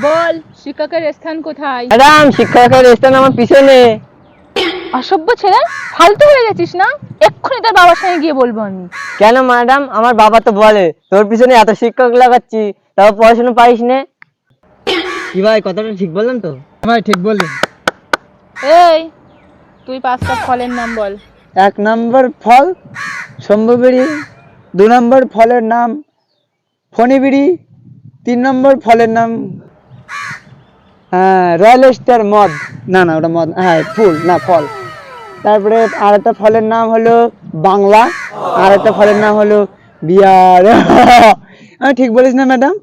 বল শিক্ষকের স্থান কোথায়? ম্যাডাম শিক্ষকের স্থান আমার পিছনে। অসভ্য ছেলে ফালতু হয়ে গেছিস না? এক্ষুনি তোর বাবার সঙ্গে গিয়ে বলব আমি। কেন ম্যাডাম? আমার বাবা তো বলে তোর পিছনে এত শিক্ষক লাগাচ্ছি তাও পড়াশোনা পারিস নে। কি ভাই কথাটা ঠিক বললাম তো? ভাই ঠিক বললেন এই তুই পাঁচটা ফলের নাম বল। এক নম্বর ফল শম্ভুবিড়ি। দু নম্বর ফলের নাম ফণিবিড়ি। তিন নম্বর ফলের নাম হ্যাঁ রয়্যাল স্টার মদ। না না ওটা মদ হ্যাঁ ফুল না ফল। তারপরে আর একটা ফলের নাম হলো বাংলা। আর একটা ফলের নাম হলো বিয়ার ঠিক বলিস না ম্যাডাম।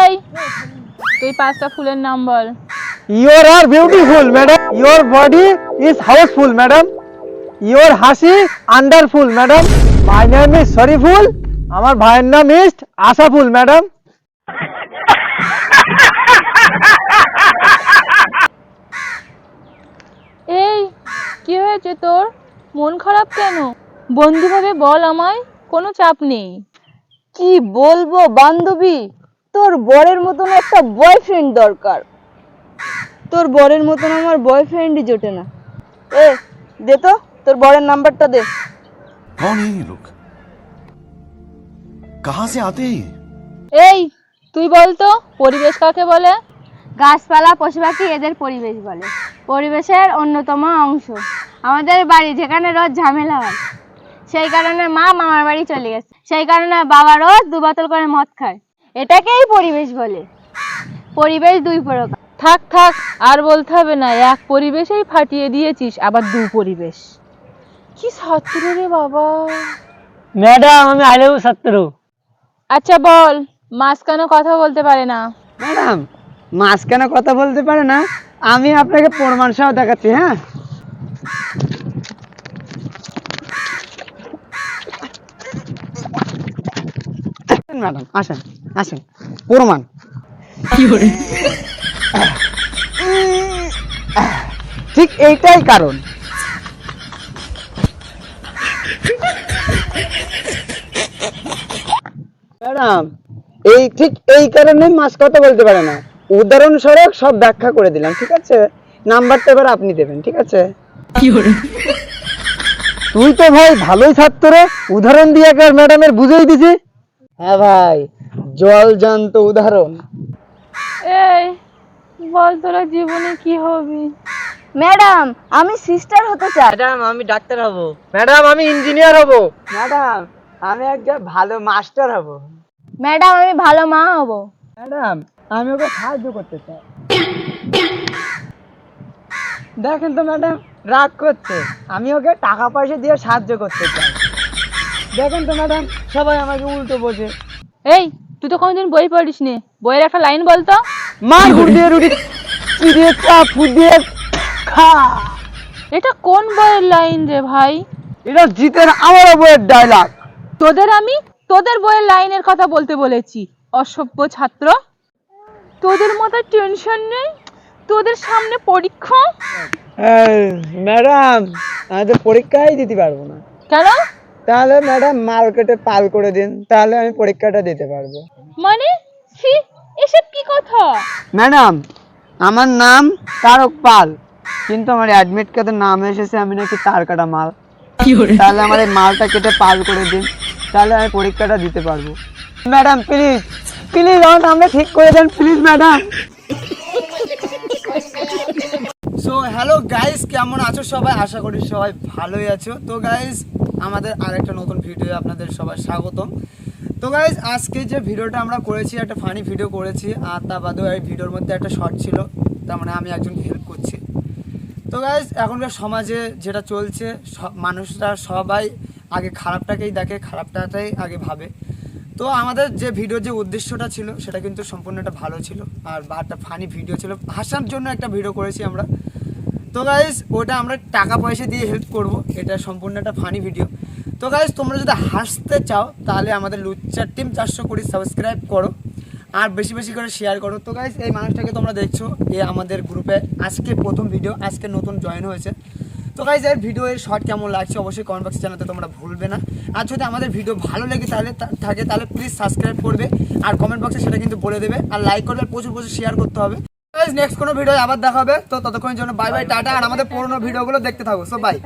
এই তুই পাঁচটা ফুলের নাম বল। Your are beautiful madam your body is house full madam your হাসি wonderful madam my name is Shariful আমার ভাইয়ের নাম ইজ আশাফুল ম্যাডাম এই কি হয়েছে তোর মন খারাপ কেন বন্ধুভাবে বল আমায় কোনো চাপ নেই কি বলবো বান্ধবী তোর বরের মতন একটা বয়ফ্রেন্ড দরকার তোর বরের মতন আমার বয়ফ্রেন্ডই জোটে না এ দে তো তোর বরের নাম্বারটা দে कौन है ये लोग कहां से आते हैं ये? এই তুই বল তো পরিবেশ কাকে বলে গাছপালা পশু পাখি এদের পরিবেশ বলে পরিবেশের অন্যতম অংশ। আমাদের বাড়ি যেখানে রোজ ঝামেলা হয় সেই কারণে মা মামার বাড়ি চলে গেছে। সেই কারণে বাবা রোজ দু বোতল করে মদ খায়। এটাকেই পরিবেশ বলে। পরিবেশ দুই প্রকার। থাক থাক আর বলতে হবে না এক পরিবেশেই ফাটিয়ে দিয়েছিস আবার দু পরিবেশ। কি ছাত্র রে বাবা। ম্যাডাম আমি আইলেও ছাত্র আচ্ছা বল মাঝখানে কথা বলতে পারে না। ম্যাডাম মাঝখানে কথা বলতে পারে না? আমি আপনাকে প্রমাণ সহ দেখাচ্ছি হ্যাঁ? ম্যাডাম, আসেন আসেন, প্রমাণ। ঠিক এইটাই কারণ। ম্যাডাম, এই ঠিক এই কারণে মাছ কথা বলতে পারে না। উদাহরণস্বরূপ সব ব্যাখ্যা করে দিলাম ঠিক আছে? নাম্বারটা এবার আপনি দেবেন ঠিক আছে? তুই তো ভাই ভালোই ছাত্র রে উদাহরণ দিয়ে একবার ম্যাডামের বুঝেই দিছি। হ্যাঁ ভাই জল জান্ত উদাহরণ। এই বল তোরা জীবনে কি হবি? ম্যাডাম আমি সিস্টার হতে চাই। ম্যাডাম আমি ডাক্তার হব। ম্যাডাম আমি ইঞ্জিনিয়ার হব। ম্যাডাম আমি একজন ভালো মাস্টার হব। ম্যাডাম আমি ভালো মা হব। ম্যাডাম আমি ওকে সাহায্য করতে চাই। দেখেন তো ম্যাডাম রাগ করছে। আমি ওকে টাকা পয়সা দিয়ে সাহায্য করতে চাই। দেখেন তো ম্যাডাম সবাই আমাকে উল্টো বোঝে। এই তুই তো কোনোদিন বই পড়িস নি। বইয়ের একটা লাইন বলতো মার গুড় দিয়ে রুটি চিড়িয়ে চাপ দিয়ে খা। এটা কোন বইয়ের লাইন রে ভাই? এটা জিতের আমার বইয়ের ডায়লগ তোদের আমি তোদের বইয়ের লাইনের কথা বলতে বলেছি। অসভ্য ছাত্র। তোদের মাথায় টেনশন নেই? তোদের সামনে পরীক্ষা? ম্যাডাম আমি তো পরীক্ষাই দিতে পারব না। কেন? তাহলে ম্যাডাম মার্কেটে পাল করে দিন তাহলে আমি পরীক্ষাটা দিতে পারব। মানে? ছি এসব কি কথা? ম্যাডাম আমার নাম তারক পাল কিন্তু আমার অ্যাডমিট কার্ডে নাম এসেছে আমি নাকি তার কাটা মাল। তাহলে আমার এই মালটা কেটে পাল করে দিন তাহলে আমি পরীক্ষাটা দিতে পারব। ম্যাডাম প্লিজ প্লিজ আমার নামটা ঠিক করে দেন please madam so hello guys কেমন আছো সবাই? আশা করি সবাই ভালোই আছো। তো গাইস আমাদের আরেকটা নতুন ভিডিও আপনাদের সবাই স্বাগতম। তো গাইস আজকে যে ভিডিওটা আমরা করেছি, একটা ফানি ভিডিও করেছি, আর তা বাদেও এই ভিডিওর মধ্যে একটা শর্ট ছিল, তার মানে আমি একজনকে হেল্প করছি। তো গাইজ এখনকার সমাজে যেটা চলছে মানুষরা সবাই আগে খারাপটাকেই দেখে খারাপটাটাই আগে ভাবে। তো আমাদের যে ভিডিওর যে উদ্দেশ্যটা ছিল, সেটা কিন্তু সম্পূর্ণ একটা ভালো ছিল। আর বা একটা ফানি ভিডিও ছিল। হাসার জন্য একটা ভিডিও করেছি আমরা। তো গাইজ ওটা আমরা টাকা পয়সা দিয়ে হেল্প করব। এটা সম্পূর্ণ একটা ফানি ভিডিও তো গাইজ তোমরা যদি হাসতে চাও, তাহলে আমাদের লুচ্চার টিম চারশো কোটি সাবস্ক্রাইব করো। আর বেশি বেশি করে শেয়ার করো। তো গাইজ এই মানুষটাকে তোমরা দেখছ। এ আমাদের গ্রুপে আজকে প্রথম ভিডিও আজকে নতুন জয়েন হয়েছে। তো গাইজ এর ভিডিও এর শর্ট কেমন লাগছে অবশ্যই কমেন্ট বক্সে জানাতে তোমরা ভুলবে না। আর যদি আমাদের ভিডিও ভালো লাগে তাহলে থাকে, তাহলে প্লিজ সাবস্ক্রাইব করবে। আর কমেন্ট বক্সে সেটা কিন্তু বলে দেবে। আর লাইক করবে প্রচুর প্রচুর শেয়ার করতে হবে। নেক্সট কোনো ভিডিও আবার দেখা হবে। তো ততক্ষণের জন্য বাই বাই টাটা। আর আমাদের পুরোনো ভিডিওগুলো দেখতে থাকো। So by